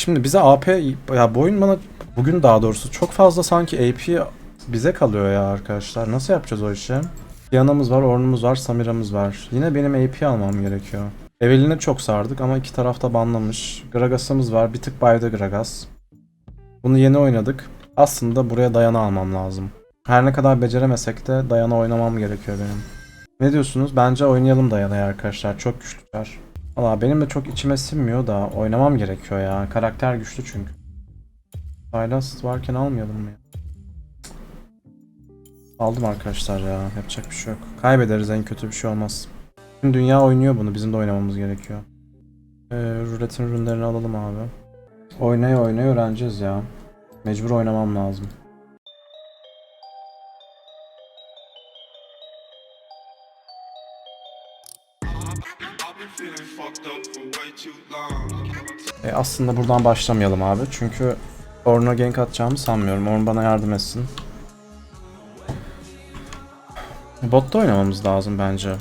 Şimdi bize AP ya bu bana bugün daha doğrusu çok fazla sanki AP bize kalıyor ya arkadaşlar. Nasıl yapacağız o işi? Diana'mız var, Ornn'umuz var, Samira'mız var. Yine benim AP almam gerekiyor. Evelyn'e çok sardık ama iki tarafta banlamış. Gragas'ımız var. Bir tık baydı Gragas. Bunu yeni oynadık. Aslında buraya Diana almam lazım. Her ne kadar beceremesek de Diana oynamam gerekiyor benim. Ne diyorsunuz? Bence oynayalım Diana'yı arkadaşlar. Çok güçlüler. Valla benim de çok içime sinmiyor da oynamam gerekiyor ya. Karakter güçlü çünkü. Sylas varken almayalım mı ya? Aldım arkadaşlar ya. Yapacak bir şey yok. Kaybederiz en kötü bir şey olmaz. Tüm dünya oynuyor bunu. Bizim de oynamamız gerekiyor. Ee, ruletin ürünlerini alalım abi. Oynaya oynaya öğreneceğiz ya. Mecbur oynamam lazım. E, aslında buradan başlamayalım abi. Çünkü Ornn'a gank atacağımı sanmıyorum. Ornn bana yardım etsin. Botta oynamamız lazım bence.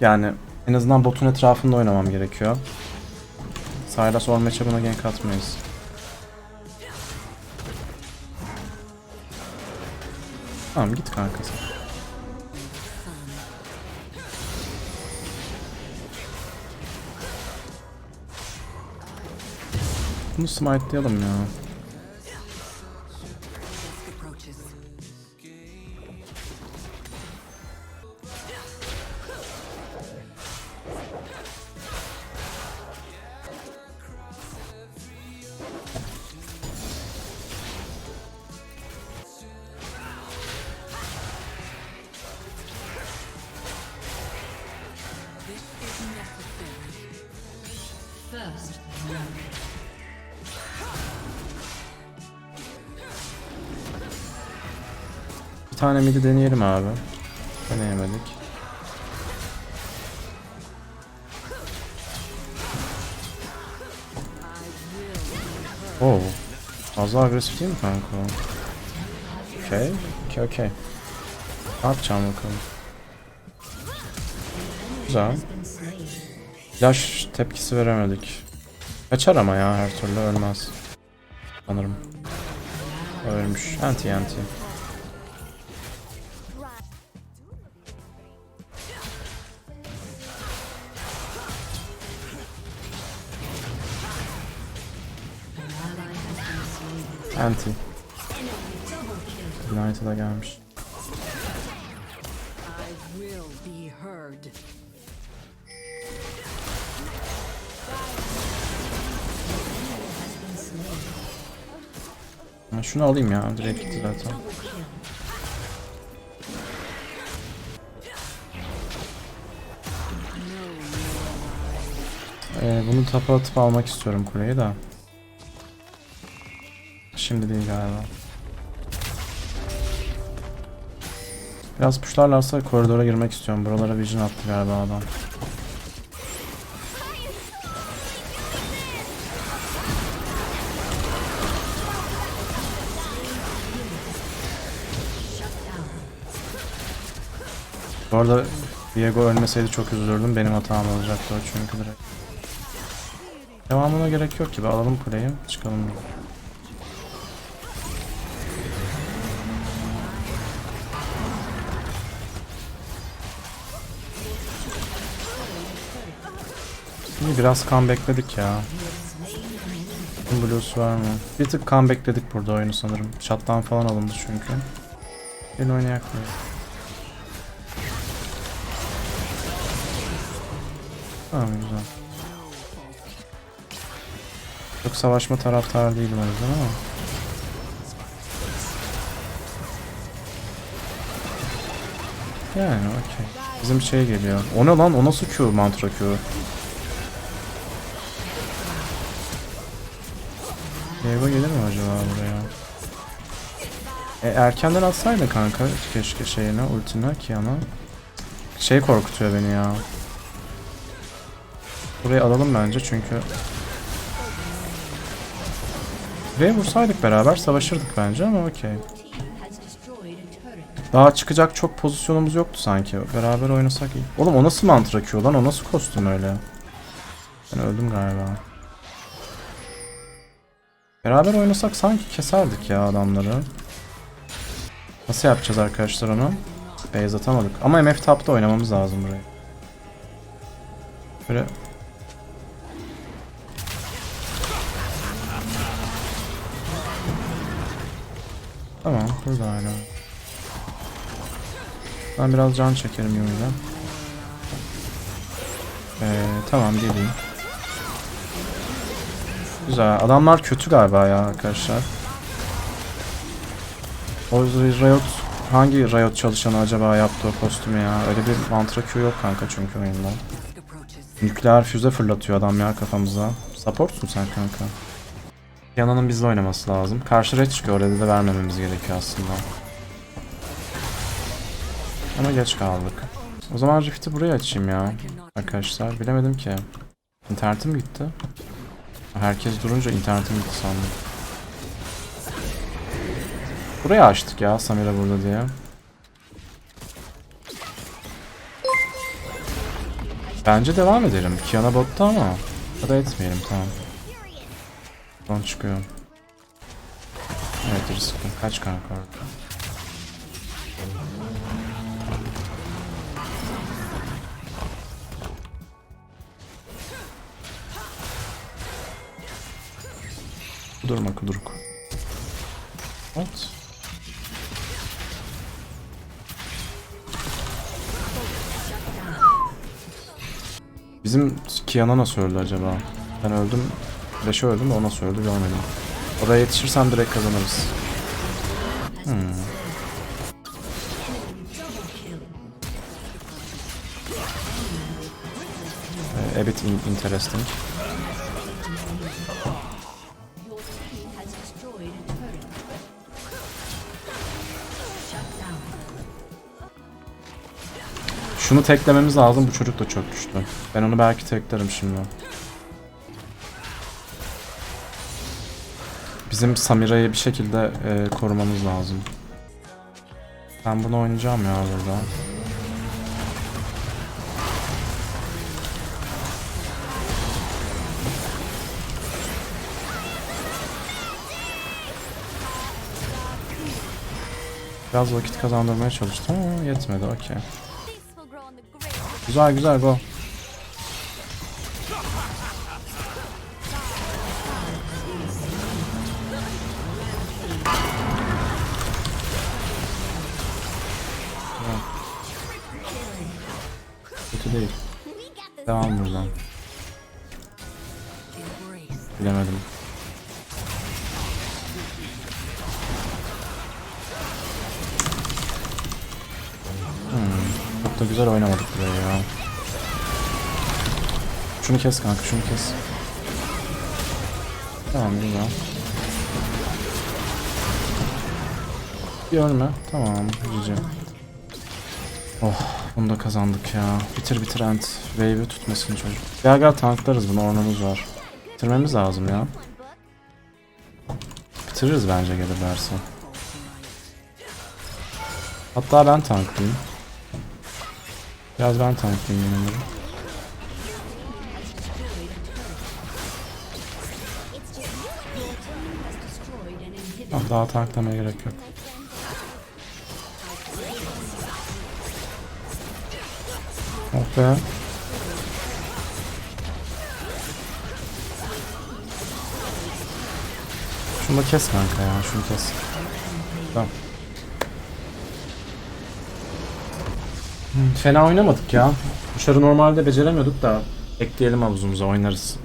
Yani en azından botun etrafında oynamam gerekiyor. Sylas Ornn maç'a buna gank atmayız. Tamam git kanka sen. Bunu smite'layalım ya. Bir tane midi deneyelim abi. Deneyemedik. Oo. Fazla agresif değil mi kanka? Okey. Okey okey. Ne yapacağım bakalım. Güzel. Flash tepkisi veremedik. Kaçar ama ya her türlü ölmez. Sanırım. Ölmüş. Anti anti. Anti. Gelmiş. Will be heard. Ben şunu alayım ya. Direkt gitti zaten. Ee, bunu tapa atıp almak istiyorum kuleyi de. Şimdi değil galiba. Biraz puşlarlarsa koridora girmek istiyorum. Buralara vision attı galiba adam. Bu arada Diego ölmeseydi çok üzülürdüm. Benim hatam olacaktı o çünkü direkt. Devamına gerek yok gibi. Alalım kuleyi. Çıkalım. İyi biraz kan bekledik ya. Blues var mı? Bir tık kan bekledik burada oyunu sanırım. Shutdown falan alındı çünkü. Gelin oynayak mı? Tamam güzel. Çok savaşma taraftarı değilim o ama. Yani okey. Bizim şey geliyor. O ne lan? O nasıl Q? Mantra Q. Diego gelir mi acaba buraya? E, erkenden atsaydı kanka keşke şeyine ultine Kiana. Şey korkutuyor beni ya. Burayı alalım bence çünkü Buraya vursaydık beraber savaşırdık bence ama okey. Daha çıkacak çok pozisyonumuz yoktu sanki. Beraber oynasak iyi. Oğlum o nasıl mantra Q lan? O nasıl kostüm öyle? Ben öldüm galiba. Beraber oynasak sanki keserdik ya adamları. Nasıl yapacağız arkadaşlar onu? Base atamadık. Ama MF Tap'ta oynamamız lazım burayı. Böyle Tamam, burada hala. Ben biraz can çekerim Yumi'den. Ee, tamam geleyim. Güzel. Adamlar kötü galiba ya arkadaşlar. O Riot hangi Riot çalışanı acaba yaptı o kostümü ya? Öyle bir mantra Q yok kanka çünkü oyunda. Nükleer füze fırlatıyor adam ya kafamıza. Supportsun sen kanka. Yana'nın bizle oynaması lazım. Karşı red çıkıyor orada da vermememiz gerekiyor aslında. Ama geç kaldık. O zaman Rift'i buraya açayım ya. Arkadaşlar bilemedim ki. İnternetim gitti. Herkes durunca internetim gitti sandım. Buraya açtık ya Samira burada diye. Bence devam edelim. Kiana botta ama. Ya da etmeyelim tamam. Son çıkıyor. Evet riskli. Kaç kanka orada. Kudurma kuduruk. Evet. Bizim Kiana nasıl öldü acaba? Ben öldüm. Flash'e öldüm de o nasıl öldü görmedim. Oraya yetişirsem direkt kazanırız. Hmm. Ee, a bit in- interesting. Şunu teklememiz lazım. Bu çocuk da çok güçlü. Ben onu belki teklerim şimdi. Bizim Samira'yı bir şekilde e, korumamız lazım. Ben bunu oynayacağım ya burada. Biraz vakit kazandırmaya çalıştım ama yetmedi okey. Güzel güzel go. Kötü değil. Devam buradan. Bilemedim. Da güzel oynamadık burayı ya. Şunu kes kanka, şunu kes. Tamam güzel. Bir ölme. Tamam, güzel. Oh, bunu da kazandık ya. Bitir bitir end. Wave'i tutmasın çocuk. Gel gel tanklarız bunu, ornamız var. Bitirmemiz lazım ya. Bitiririz bence gelirlerse. Hatta ben tanklayayım. Has destroyed an inhibitor. Ah, daha tanklamaya gerek yok. Oh be. Şunu da kes kanka ya, şunu kes. Tamam. Fena oynamadık ya. Dışarı normalde beceremiyorduk da ekleyelim havuzumuza oynarız.